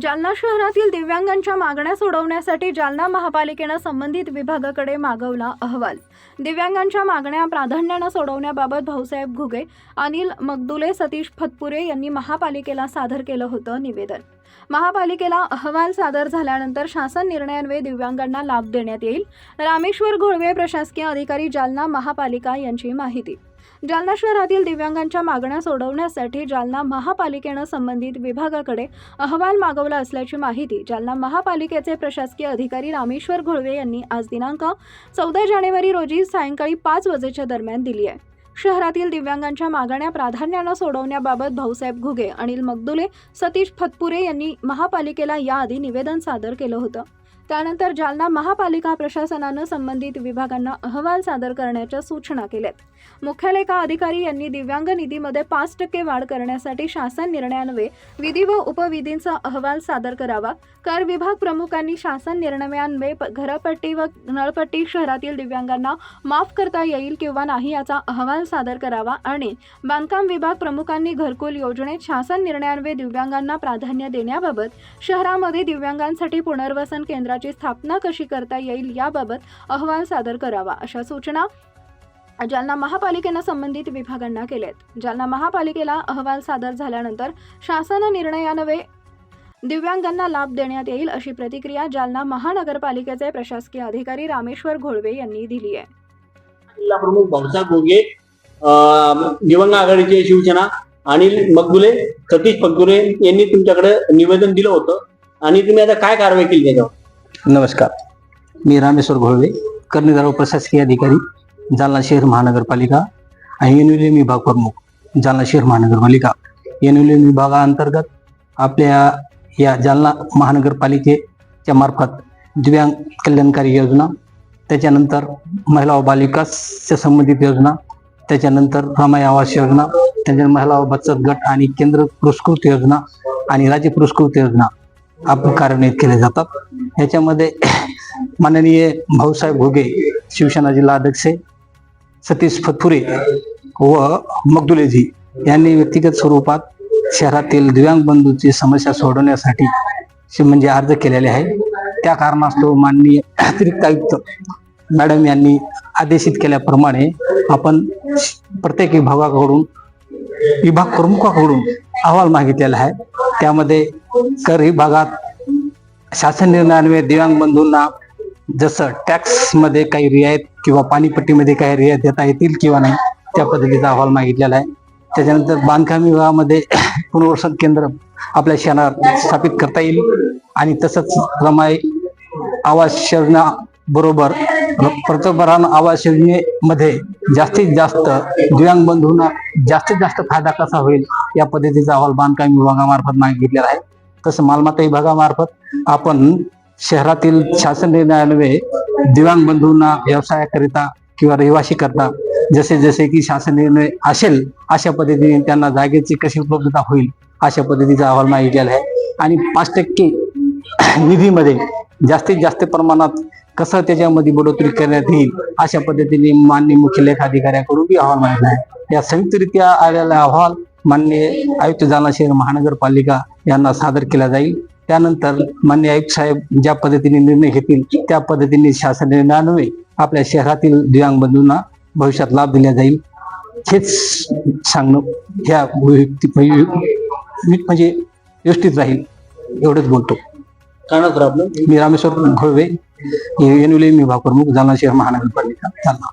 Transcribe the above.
जालना शहरातील दिव्यांगांच्या मागण्या सोडवण्यासाठी जालना महापालिकेनं संबंधित विभागाकडे मागवला अहवाल. दिव्यांगांच्या मागण्या प्राधान्यानं सोडवण्याबाबत भाऊसाहेब घुगे अनिल मगदुले सतीश फतपुरे यांनी महापालिकेला सादर केलं होतं निवेदन. महापालिकेला अहवाल सादर झाल्यानंतर शासन निर्णयान्वये दिव्यांगांना लाभ देण्यात येईल. रामेश्वर घोळवे प्रशासकीय अधिकारी जालना महापालिका यांची माहिती. जालना शहरातील दिव्यांगांच्या मागण्या सोडवण्यासाठी जालना महापालिकेनं संबंधित विभागाकडे अहवाल मागवला असल्याची माहिती जालना महापालिकेचे प्रशासकीय अधिकारी रामेश्वर घोळवे यांनी आज दिनांक चौदा जानेवारी रोजी सायंकाळी पाच वाजेच्या दरम्यान दिली आहे. शहरातील दिव्यांगांच्या मागण्या प्राधान्यानं सोडवण्याबाबत भाऊसाहेब घुगे अनिल मगदुले सतीश फतपुरे यांनी महापालिकेला याआधी निवेदन सादर केलं होतं. त्यानंतर जालना महापालिका प्रशासनानं संबंधित विभागांना अहवाल सादर करण्याच्या सूचना केल्यात. मुख्यालेखा अधिकारी यांनी दिव्यांग निधीमध्ये पाच टक्के वाढ करण्यासाठी शासन निर्णयान्वये विधी व उपविधींचा अहवाल सादर करावा. कर विभाग प्रमुखांनी शासन निर्णयान्वये प- घरपट्टी व नळपट्टी शहरातील दिव्यांगांना माफ करता येईल किंवा नाही याचा अहवाल सादर करावा आणि बांधकाम विभाग प्रमुखांनी घरकुल योजनेत शासन निर्णयान्वये दिव्यांगांना प्राधान्य देण्याबाबत शहरामध्ये दिव्यांगांसाठी पुनर्वसन केंद्राची स्थापना कशी करता येईल याबाबत अहवाल सादर करावा अशा सूचना जालना महापालिकेनं संबंधित विभागांना केलेत जालना महापालिकेला अहवाल सादर झाल्यानंतर शासन निर्णयानवे दिव्यांगांना लाभ देण्यात येईल अशी प्रतिक्रिया जालना महानगरपालिकेचे प्रशासकीय अधिकारी रामेश्वर घोळवे यांनी दिली आहे. जिल्हा प्रमुख भाऊसाहेब घोगे अं, दिवंग आघाडीचे शिवसेना अनिल मगदुले सतीश पगदुरे यांनी तुमच्याकडे निवेदन दिलं होतं आणि तुम्ही आता काय कारवाई केली त्याच्यावर? नमस्कार. मी रामेश्वर घोळवे कर्णधार व प्रशासकीय अधिकारी जालना शहर महानगरपालिका आणि एन्युलियम विभाग प्रमुख जालना शहर महानगरपालिका. एन्युलियम विभागाअंतर्गत आपल्या या जालना महानगरपालिकेच्या मार्फत दिव्यांग कल्याणकारी योजना त्याच्यानंतर महिला व बालिकाच्या संबंधित योजना त्याच्यानंतर रमाई आवास योजना त्याच्यानंतर महिला व बचत गट आणि केंद्र पुरस्कृत योजना आणि राज्य पुरस्कृत योजना. आपण कार्यान्वित केले जातात. याच्यामध्ये माननीय भाऊसाहेब घुगे शिवसेना जिल्हा अध्यक्ष सतीश फतफुरे व मगदुलेजी यांनी व्यक्तिगत स्वरूपात शहरातील दिव्यांग बंधूची समस्या सोडवण्यासाठी म्हणजे अर्ज केलेले आहे त्या कारणास्तव माननीय अतिरिक्त आयुक्त मॅडम यांनी आदेशित केल्याप्रमाणे आपण प्रत्येक विभागाकडून विभाग प्रमुखाकडून अहवाल मागितलेला आहे. त्यामध्ये कर विभागात शासन निर्णयान्वये दिव्यांग बंधूंना जसं टॅक्समध्ये काही रियायत किंवा पाणीपट्टीमध्ये काही रियायत देता येतील किंवा नाही त्या पद्धतीचा अहवाल मागितलेला आहे. त्याच्यानंतर बांधकाम विभागामध्ये पुनर्वसन केंद्र आपल्या शहरात स्थापित करता येईल. आणि तसंच रमाई आवास योजना बरोबर. पंतप्रधान आवास योजनेमध्ये जास्तीत जास्त दिव्यांग बंधूंना जास्तीत जास्त फायदा कसा होईल या पद्धतीचा अहवाल बांधकाम विभागामार्फत मागितलेला आहे. तसं मालमत्ता विभागामार्फत आपण शहरातील शासन निर्णयान्वये दिव्यांग बंधूंना व्यवसायाकरिता किंवा रहिवाशी करता जसे जसे की शासन निर्णय असेल अशा पद्धतीने त्यांना जागेची कशी उपलब्धता होईल अशा पद्धतीचा अहवाल मागितलेला आहे. आणि पाच टक्के निधीमध्ये जास्तीत जास्त प्रमाणात कसं त्याच्यामध्ये बढोतरी करण्यात येईल अशा पद्धतीने मान्य मुख्य लेखाधिकाऱ्याकडून बी अहवाल मागितला आहे. या संयुक्तरित्या आलेला अहवाल मान्य आयुक्त जालना शहर महानगरपालिका यांना सादर केला जाईल. त्यानंतर मान्य आयुक्त साहेब ज्या पद्धतीने निर्णय घेतील त्या पद्धतीने शासन निर्णयान्वये आपल्या शहरातील दिव्यांग बंधूंना भविष्यात लाभ दिला जाईल. हेच सांगणं ह्या म्हणजे व्यवस्थित राहील एवढंच बोलतो. काय प्रॉब्लेम मी रामेश्वर घोळवे एनविले विभाग प्रमुख जालना शहर महानगरपालिका जालना.